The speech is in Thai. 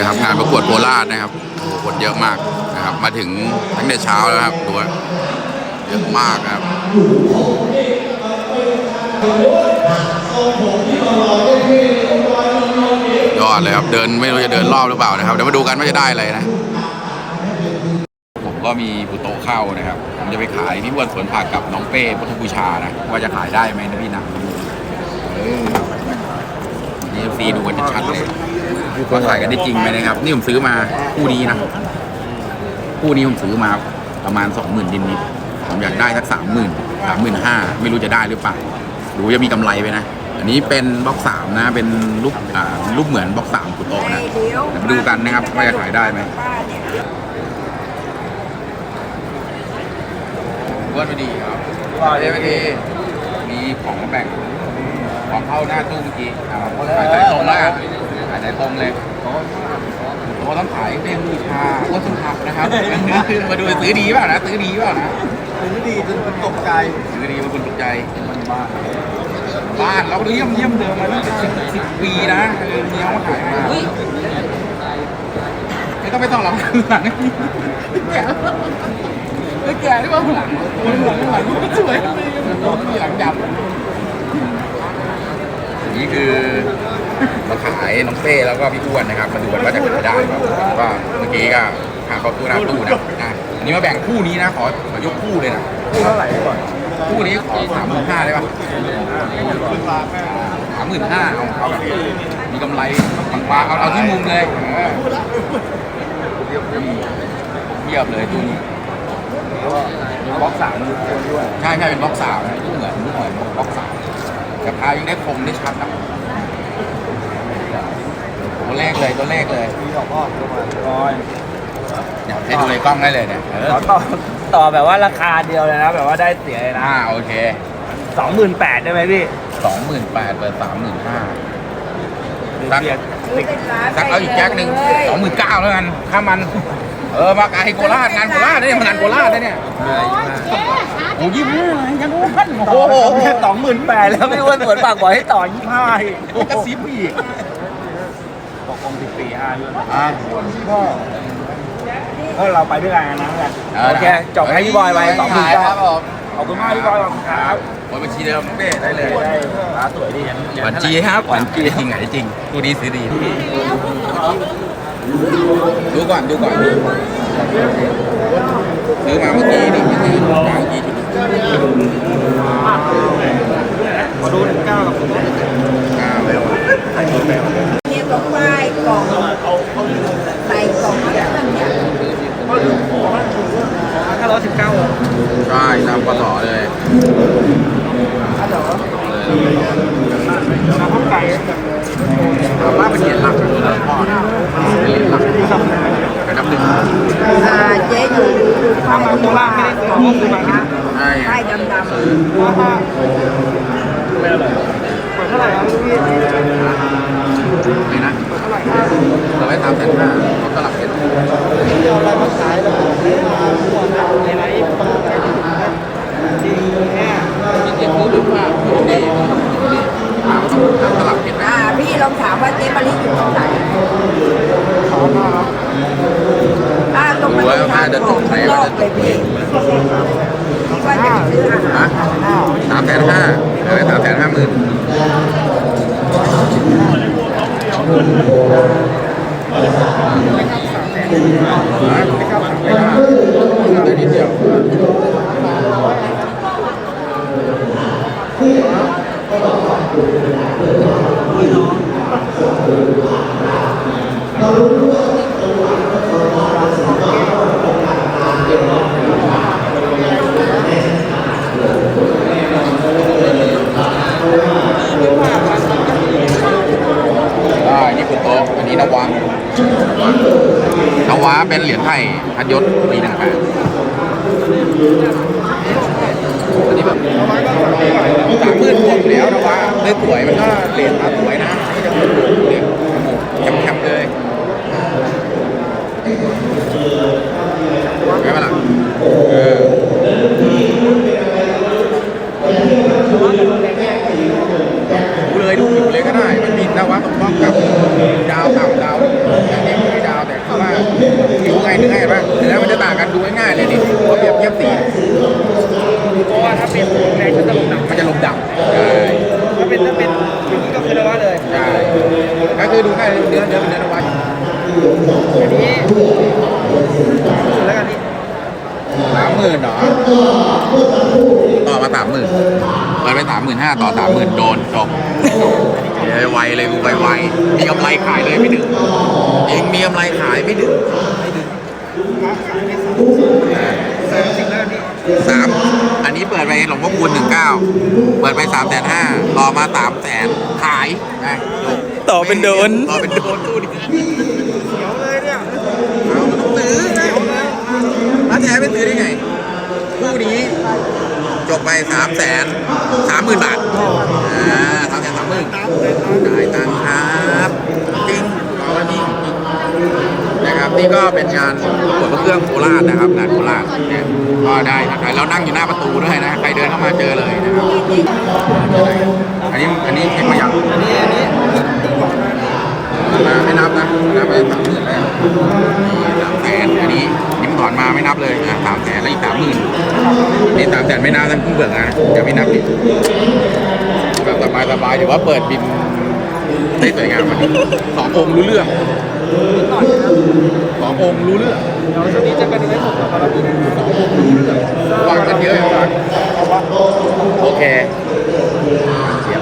นี่ครับงานประกวดโคราชนะครับโอ้คนเยอะมากนะครับ มาถึงตั้งแต่เช้าแล้วครับดูว่าเยอะมากครับยอดเลยครับเดินไม่รู้จะเดินรอบหรือเปล่านะครับเดี๋ยวมาดูกันว่าจะได้อะไรนะ ผมก็มีปุโตเข้านะครับผมจะไปขายที่อ้วนสวนผักกับน้องเป้พุทธบูชานะว่าจะขายได้ไหมนะพี่นะเออนี่ซีดูกันชัดเลย ว่าขายกันได้จริงไหมนะครับ นี่ผมซื้อมาคู่นี้นะคู่นี้ผมซื้อมาประมาณสองหมื่นนิดๆผมอยากได้สักสามหมื่นสามหมื่นห้าไม่รู้จะได้หรือเปล่าดูจะมีกำไรไหมนะอันนี้เป็นบล็อกสามนะเป็นรูปอ่ารูปเหมือนบล็อกสามปุโตะนะเดี๋ยวมาดูกันนะครับว่าจะขายได้ไหมว่าไม่ดีครับว่าไม่ดีมีของมาแบ่งของเข้าหน้าตู้เมื่อกี้อ่าขายสายตรงมากขายสายตรงเลยโอ้ต้องขายเป็นบูชาก็สุภาพนะครับมาดูซื้อดีเปล่านะซื้อดีเปล่านะซื้อดีจนมันตกใจซื้อดีมาคุณตกใจบ้านเราเยี่ยมเยี่ยมเดิมมาตั้งแต่สิบสิบปีนะเออมีเขามาขายมาไม่ต้องไม่ต้องหลังหลังแก่เออแก่ด้วยว่าหลังหลังหลังหลังสวยมีหลังดำนี่คือมาขาย น้องเป้แล้วก็พี่อ้วนนะครับมาดูกันว่าจะขายได้ไหมก็เมื่อกี้ก็หาเขาตู้หน้าตู้นะอะอันนี้มาแบ่งคู่นี้นะขอขอยกคู่เลยนะเท่าไหร่ก่อนคู่นี้ขอสามหมื่นห้าได้ปะสามหมื่นห้าเอาเอาแบบมีกำไรบางๆเอาเอาที่มุมเลยเออเทียบเลยตู้นี้ บล็อกสามดูคนด้วยใช่ใช่เป็นบล็อกสามนะเหมือนเหมือนบล็อกสามกระพายยังได้คมได้ชัดนะ ตัวเลขเลยตัวเลขเลยมีดอกพ่อประมาณร้อยเนี่ยให้ดูในกล้องได้เลยเนี่ยเออขอต่อต่อแบบว่าราคาเดียวเลยนะ แบบว่าได้เสียเลยนะอ่าโอเคสองหมื่นแปดได้ไหมพี่สองหมื่นแปดเปิดสามหมื่นห้าหรือสักเสียติดสักเอาอีกแจ็คหนึ่งสองหมื่นเก้าแล้วกันค่ามัน เออมาไกลโคราชงานโคราชเนี่ยมางานโคราชนะเนี่ยโอ้ยี่ห้ายังอ้วนโอ้โหแค่สองหมื่นแปดแล้วพี่อ้วนสวนปากบอกให้ต่อยี่ห้าอีกกระซิบอีกบอก คงสิบสี่ห้าด้วยอะก็ก็เราไปด้วยกันนะกันเออโอเคจบให้พี่บอยไปสองหมื่นคเก้ารับผมขอบคุณมากพี่บอยขอบคุณครับโอ้ยบัญชีเดิมน้องเบ้ได้เลยได้ร้านสวยดีอย่างหวานจีครับหวานจีจริงไหนจริงดูดีซื้อดีดูก่อนดูก่อนซื้อมาเมื่อกี้นี่ไม่ซื้อกลางกี่ชุดมาดูหนึ่งเก้ากับผมเก้าแล้วเนี่ยก็ ไหว้กล่องใส่กล่องอะไรนั่นเนี่ยห้าร้อยสิบเก้าใช่ตามปศเลยน้ำข้าวไก่ถามว่าเป็นเหรียญหลักเหรียพ่อนะเป็นเหรียญหลักเป็นน้ำหนึ่งอ่าเจ๊อยู่อยู่ถ้ามาโคราชไม่ได้สองซื้อมาที่ใช่ป้ายดำไม่อร่อยเปิดเท่าไหร่ครับพี่ เลยนะเราไว้ตามแสนห้าเขาตลับเพชรเอาอะไรมาขายแล้วในไลฟ์ดีแน่จริงๆคือดูว่าดีดีถามเขาต้องตลับเพชรๆนะอ่าพี่ลองถามว่าเจ๊มารีอยู่ตรงไหนอ่าตรงประตูทางของข้างนอกเลยพี่ที่ว่าจะไปซื้ออาหารสามแสนห้าเอาไว้สามแสนห้าหมื่น ไม่เข้าสามแสนห้าได้นิดเดียว ได้นี่คุณโต๊ะอันนี้นวะนวะ เป็นเหรียญไทยพันยศปีหนึ่งแปดอันนี้แบบสามหมื่นบวกแล้วนวะเลยสวยมันก็เหรียญมาสวยนะก็จะสวยเหรียญแคมๆเลยไม่เป็นไรเออดูเลยดูผิวเลยก็ได้ มันมีนวะตรงป้องกับดาวต่ำดาวอย่างนี้ อันนี้สุดแล้วกันนี่สามหมื่นเหรอต่อมาสามหมื่นเปิดไปสามหมื่นห้าต่อสามหมื่นโดนจบเดี๋ยวไวเลยกูไวไวมีกำไรขายเลยไม่ดึงเองมีกำไรขายไม่ดึงสามสิบแล้วกันนี่สามอันนี้เปิดไปหลวงพ่อคูณหนึ่งเก้าเปิดไปสามแสนห้าต่อมาสามแสนขายนะจบ ต่อเป็นโดน ต่อเป็นโดนตู้ดิเขียวเลยเนี่ยเอามันต้องซื้อนะร้าแท้ไม่ซื้อได้ไงคู่นี้จบไปสามแสนสามหมื่นบาทอ่าสามแสนสามหมื่นจ่ายตังค์ครับ จริงเอาอันนี้จริงนะ ครับนี่ก็เป็นงานปรวดเครื่องโคราชนะครับงานโคราชเนี่ยก็ได้นะครับแล้วนั่งอยู่หน้าประตูด้วยนะใครเดินเข้ามาเจอเลยนะครับอันนี้อันนี้เช็คมายังอันนี้อันนี้มาไม่นับนะนับไปสามหมื่นแล้วสามแสนอันนี้ยิ้มก่อนมาไม่นับเลยอะสามแสนแล้วอีกสามหมื่นนี่สามแสนไม่นับนั่นเพิ่งเบิกงานเดี๋ยวไม่นับอีกสบายสบายๆถือว่าเปิดบินได้สวยงามวันนี้สององค์รู้เรื่อง ต่อยสององค์รู้เรื่องเดี๋ยวช่วงนี้เจอกันในไลฟ์สดกับบารมีนะครับวางกันเยอะอย่างเหรอโอเคเสีย